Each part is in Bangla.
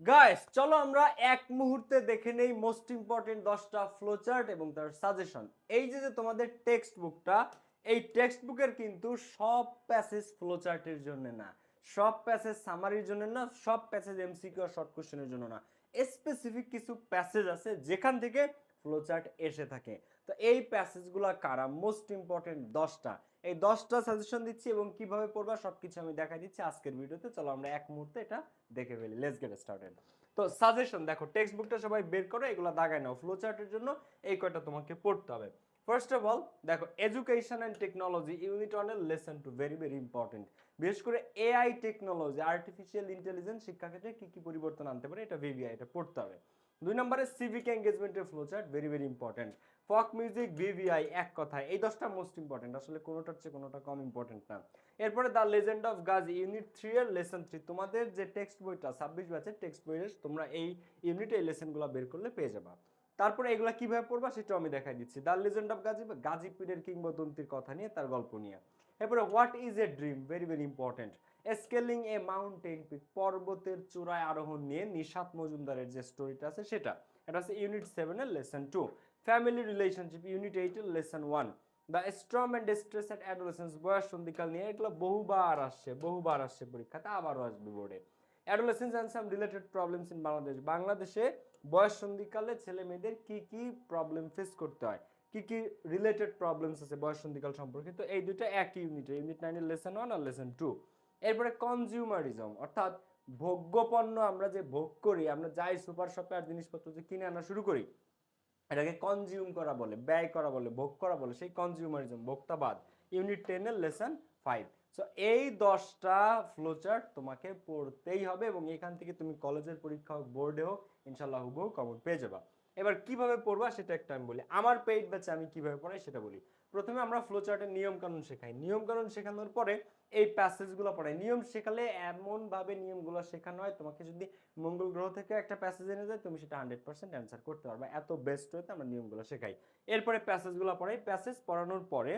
গাইস চলো আমরা এক মুহূর্তে দেখে নেই মোস্ট ইম্পর্টেন্ট দশটা ফ্লোচার্ট এবং তার সাজেশন এই যে যে তোমাদের টেক্সট বুকটা এই টেক্সট বুকের কিন্তু সব প্যাসেজ ফ্লোচার্টের জন্য না। সব প্যাসেজ সামারির জন্য না, সব প্যাসেজ এমসিকিউ আর শর্ট কোশ্চেনের জন্য না। স্পেসিফিক কিছু প্যাসেজ আছে যেখান থেকে ফ্লোচার্ট এসে থাকে। তো এই প্যাসেজগুলো কারা? মোস্ট ইম্পর্টেন্ট দশটা। এই দশটা সাজেশন দিচ্ছি এবং কীভাবে পড়বা সবকিছু আমি দেখাই দিচ্ছি আজকের ভিডিওতে। চলো আমরা এক মুহূর্তে এটা দেখে ফেলি। লেটস গেট স্টার্টেড তো সাজেশন দেখো টেক্সট বুকটা সবাই বের করো, এগুলো দাগায় নাও ফ্লো চার্টের জন্য। এই কয়টা তোমাকে পড়তে হবে। ফার্স্ট অফ অল দেখো এডুকেশন অ্যান্ড টেকনোলজি ইউনিট ওয়ানের lesson two very very important বিশেষ করে এআই টেকনোলজি আর্টিফিশিয়াল ইন্টেলিজেন্স শিক্ষাক্ষেত্রে কি কি পরিবর্তন আনতে পারে, এটা ভিভিআই এটা পড়তে হবে। দুই নম্বরে civic এঙ্গেজমেন্টের flow chart very very important folk music VVI এক কথায়, এই দশটা মোস্ট ইম্পর্টেন্ট আসলে কোনোটার চেয়ে কোনোটা কম ইম্পর্টেন্ট না। এরপরে the legend of Gazi unit three এর লেসন থ্রি তোমাদের যে টেক্সট বইটা, ছাব্বিশ ব্যাচের টেক্সট বইয়ের, তোমরা এই ইউনিটে এই লেসনগুলো বের করলে পেয়ে যাবা। তারপরে এগুলা কীভাবে পড়বা, সেটাও আমি দেখাই দিচ্ছি। The legend of Gazi Gazi পীরের কিংবদন্তির কথা নিয়ে তার গল্প নিয়ে। এরপরে what is a dream very very important scaling a mountain peak পর্বতের চূড়ায় আরোহণ নিয়ে নিশাত মজুমদারের যে স্টোরিটা আছে সেটা। এটা হচ্ছে ইউনিট সেভেনের lesson two family relationship unit এইটের lesson one the storm and stress at adolescence বয়স সন্ধিকাল নিয়ে এগুলো বহুবার আসছে বহুবার আসছে পরীক্ষাতে, আবারও আসবে বোর্ডে। Adolescence and some related problems in Bangladesh বাংলাদেশে বয়স সন্ধিকালে ছেলে মেয়েদের কী কী প্রবলেম ফেস করতে হয়? কি কি রিলেটেড প্রবলেমস আছে বয়স সন্ধিকাল সম্পর্কে? তো এই দুটো একই ইউনিটে ইউনিট নাইনের লেসন ওয়ান আর লেসন টু এরপরে কনজিউমারিজম অর্থাৎ ভোগ্যপণ্য আমরা যে ভোগ করি, আমরা যাই সুপার শপে আর জিনিসপত্র যে কিনে আনা শুরু করি, এটাকে কনজিউম করা বলে, ব্যয় করা বলে, ভোগ করা বলে, সেই কনজিউমারিজম ভোক্তাবাদ। ইউনিট টেনের লেসন ফাইভ সো এই দশটা ফ্লোচার্ট তোমাকে পড়তেই হবে এবং এখান থেকে তুমি কলেজের পরীক্ষা হোক বোর্ডে হোক ইনশাল্লাহ হুবহু কমন পেয়ে যাবা। এবার কীভাবে পড়বা সেটা একটা আমি বলি। আমার পেইড ব্যাচে আমি কীভাবে পড়াই সেটা বলি। প্রথমে আমরা ফ্লোচার্টের নিয়ম কানুন শেখাই। নিয়ম কানুন শেখানোর পরে এই প্যাসেজগুলো পড়াই। নিয়ম শেখালে এমনভাবে নিয়মগুলো শেখানো হয়, তোমাকে যদি মঙ্গল গ্রহ থেকে একটা প্যাসেজ এনে যায় তুমি সেটা হান্ড্রেড পার্সেন্ট অ্যান্সার করতে পারবে। এত বেস্ট হয়েতে আমরা নিয়মগুলো শেখাই। এরপরে প্যাসেজগুলো পড়াই। প্যাসেজ পড়ানোর পরে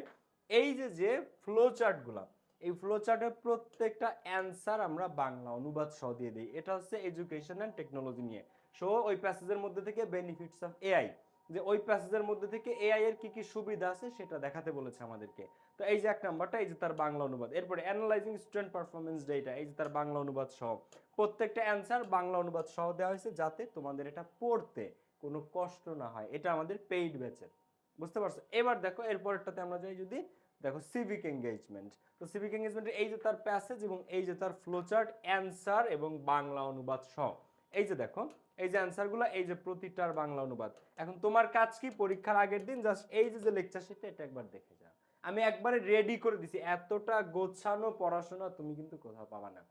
এই যে যে ফ্লো চার্টগুলো এই ফ্লো চার্টের প্রত্যেকটা অ্যান্সার আমরা বাংলা অনুবাদ সহ দিয়ে দিই। এটা হচ্ছে এডুকেশন অ্যান্ড টেকনোলজি নিয়ে। সো ওই প্যাসেজের মধ্যে থেকে বেনিফিটস অফ এআই যে ওই প্যাসেজের মধ্যে থেকে এআই এর কি কি সুবিধা আছে সেটা দেখাতে বলেছে আমাদেরকে। তো এই যে এক নাম্বারটা, এই যে তার বাংলা অনুবাদ। এরপরে অ্যানালাইজিং স্টুডেন্ট পারফরমেন্স ডেটা এই যে তার বাংলা অনুবাদ সহ। প্রত্যেকটা অ্যান্সার বাংলা অনুবাদ সহ দেওয়া হয়েছে যাতে তোমাদের এটা পড়তে কোনো কষ্ট না হয়। এটা আমাদের পেইড ব্যাচের বুঝতে পারছ? এবার দেখো, এরপরেরটাতে আমরা যাই যদি দেখো সিভিক এঙ্গেজমেন্ট তো সিভিক এঙ্গেজমেন্টের এই যে তার প্যাসেজ এবং এই যে তার ফ্লোচার্ট অ্যান্সার এবং বাংলা অনুবাদ সহ। এই যে দেখো, এই যে অ্যান্সারগুলো এই যে প্রতিটার বাংলা অনুবাদ। এখন তোমার কাজ কি? পরীক্ষার আগের দিন জাস্ট এই যে যে লেকচার সেটা এটা একবার দেখে যাও। আমি একবারে রেডি করে দিছি। এতটা গোছানো, পড়াশোনা তুমি কিন্তু কোথাও পাবা না।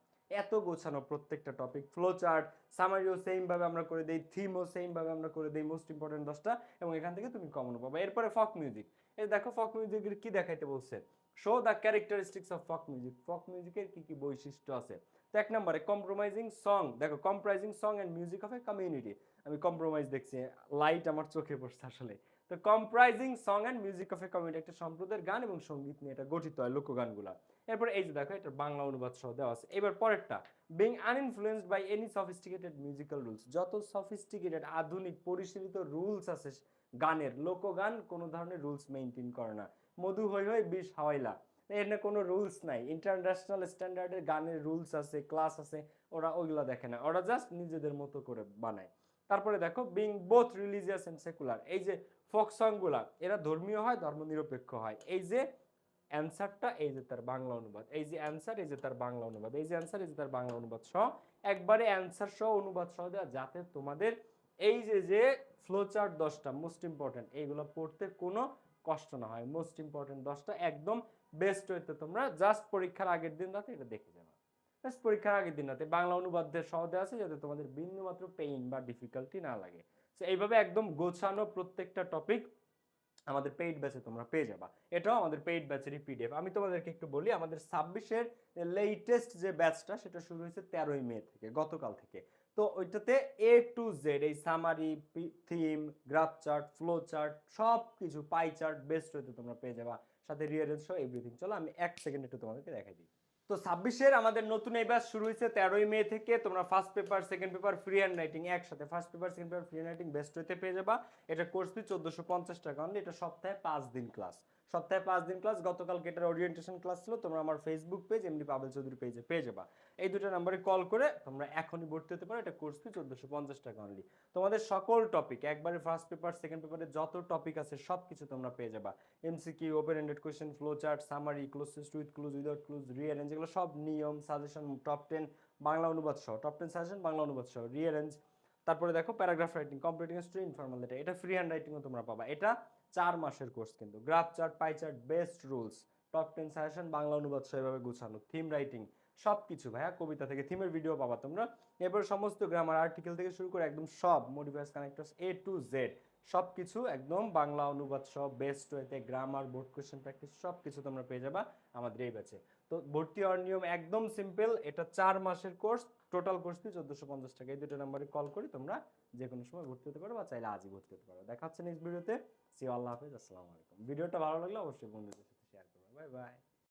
এত গোছানো প্রত্যেকটা টপিক ফ্লো চার্ট সামারিও সেম ভাবে আমরা করে দেই থিমও সেম ভাবে আমরা করে দেই মোস্ট ইম্পর্টেন্ট দশটা, এবং এখান থেকে তুমি কমন পাবা। এরপরে ফক মিউজিক এই দেখো ফক মিউজিকের কি দেখাইতে বলছে? Show the characteristics of folk music folk মিউজিকের কি কি বৈশিষ্ট্য আছে? তো এক নম্বরে কম্প্রোমাইজিং সং দেখো comprising song and music of a community আমি কম্প্রোমাইজ দেখছি লাইট আমার চোখে পড়ছে আসলে। তো comprising song and music of a community একটা সম্প্রদায়ের গান এবং সংগীত নিয়ে এটা গঠিত হয় লোকগানগুলা। এরপর এই যে দেখো, এটা বাংলা অনুবাদ সহ দেওয়া আছে। এবার পরেরটা being uninfluenced by any sophisticated musical rules যত সফিস্টিকেটেড আধুনিক, পরিশীলিত রুলস আছে গানের, লোকগান কোনো ধরনের রুলস মেনটেন করে না। মধু হই হই বিষ হাওয়াইলা। এর না কোনো রুলস নাই। ইন্টারন্যাশনাল স্ট্যান্ডার্ডের গানের রুলস আছে ক্লাস আছে, ওরা ওইগুলো দেখে না। ওরা জাস্ট নিজেদের মতো করে বানায়। তারপরে দেখো being both religious and secular এই যে ফোক সংগুলা এরা ধর্মীয় হয়, ধর্মনিরপেক্ষ হয়। এই যে অ্যান্সারটা এই যে তার বাংলা অনুবাদ, এই যে অ্যান্সার, এই যে তার বাংলা অনুবাদ, এই যে অ্যান্সার, এই যে তার বাংলা অনুবাদ সহ একবারে অ্যান্সার সহ অনুবাদ সহ দেওয়া যাতে তোমাদের এই যে যে ফ্লোচার্ট দশটা মোস্ট ইম্পর্টেন্ট এইগুলো পড়তে কোনো কষ্ট না হয়। মোস্ট ইম্পর্টেন্ট দশটা একদম বেস্ট হইতে তোমরা জাস্ট পরীক্ষার আগের দিন রাতে এটা দেখে যাবে। জাস্ট পরীক্ষার আগের দিন রাতে বাংলা অনুবাদের সহ দেওয়া আছে যাতে তোমাদের বিন্দুমাত্র পেইন বা ডিফিকাল্টি না লাগে। তো এইভাবে একদম গোছানো প্রত্যেকটা টপিক আমাদের পেইড ব্যাচে তোমরা পেয়ে যাবা। এটাও আমাদের পেইড ব্যাচেরই পিডিএফ আমি তোমাদেরকে একটু বলি, আমাদের ছাব্বিশের লেটেস্ট যে ব্যাচটা সেটা শুরু হয়েছে তেরোই মে থেকে, গতকাল থেকে। তো ওইটাতে এ টু জেড এই summary theme graph chart flow chart সব কিছু পাই চার্ট বেস্ট হইতে তোমরা পেয়ে যাবা। সাথে রিয়ারেন্স সহ এভরিথিং চলো আমি এক সেকেন্ড একটু তোমাদেরকে দেখাই দিই। তো ছাব্বিশের আমাদের নতুন এই শুরু হয়েছে তেরোই মে থেকে। তোমরা first paper second paper free hand writing একসাথে। First paper second paper free hand writing best হইতে পেয়ে যাবা। এটা কোর্স ফি চোদ্দোশো পঞ্চাশ টাকা। অনলি এটা সপ্তাহে পাঁচ দিন ক্লাস সপ্তাহে পাঁচ দিন ক্লাস গতকাল এটার ওরিয়েন্টেশন ক্লাস ছিল? তোমরা আমার ফেসবুক পেজ এমনি পাবেল চৌধুরী পেজে পেয়ে যাবা। এই দুটো নাম্বারে কল করে তোমরা এখনই ভর্তি হতে পারো। এটা কোর্স ফি চোদ্দোশো পঞ্চাশ টাকা অনলি তোমাদের সকল টপিক একবারে ফার্স্ট পেপার সেকেন্ড পেপারে যত টপিক আছে সব কিছু তোমরা পেয়ে যাবা। MCQ open ended question flow chart summary cloze test with clues without clues rearrange এগুলো সব নিয়ম সাজেশন টপ টেন বাংলা অনুবাদ সহ। টপ টেন সাজেশন বাংলা অনুবাদ সহ। রিয়ারেঞ্জ তারপরে দেখো paragraph writing completing story informal letter এটা ফ্রি হ্যান্ড রাইটিংও তোমরা পাবা। এটা চার মাসের কোর্স কিন্তু। Graph chart, pie chart, best rules, top ten suggestion, Bangla অনুবাদ সহ এভাবে গুছানো, থিম রাইটিং সব কিছু ভাইয়া, কবিতা থেকে থিমের ভিডিও পাবা তোমরা। এরপর সমস্ত গ্রামার আর্টিকেল থেকে শুরু করে একদম সব modifiers connectors A to Z সব কিছু একদম বাংলা অনুবাদ সব বেস্ট ওয়েতে গ্রামার বোর্ড কোয়েশ্চেন প্র্যাকটিস সব কিছু তোমরা পেয়ে যাবা আমাদের এই ব্যাচে তো ভর্তি হওয়ার নিয়ম একদম সিম্পল এটা চার মাসের কোর্স টোটাল কোর্স ফি চোদ্দোশো পঞ্চাশ টাকা। এই দুটো নাম্বারে কল করে, তোমরা যে কোনো সময় ভর্তি হতে পারো বা চাইলে আজই ভর্তি হতে পারো। দেখা হচ্ছে নেক্সট ভিডিওতে সি আল্লাহ হাফেজ, আসসালামু আলাইকুম। ভিডিওটা ভালো লাগলে অবশ্যই বন্ধুদের সাথে শেয়ার করবে বাই বাই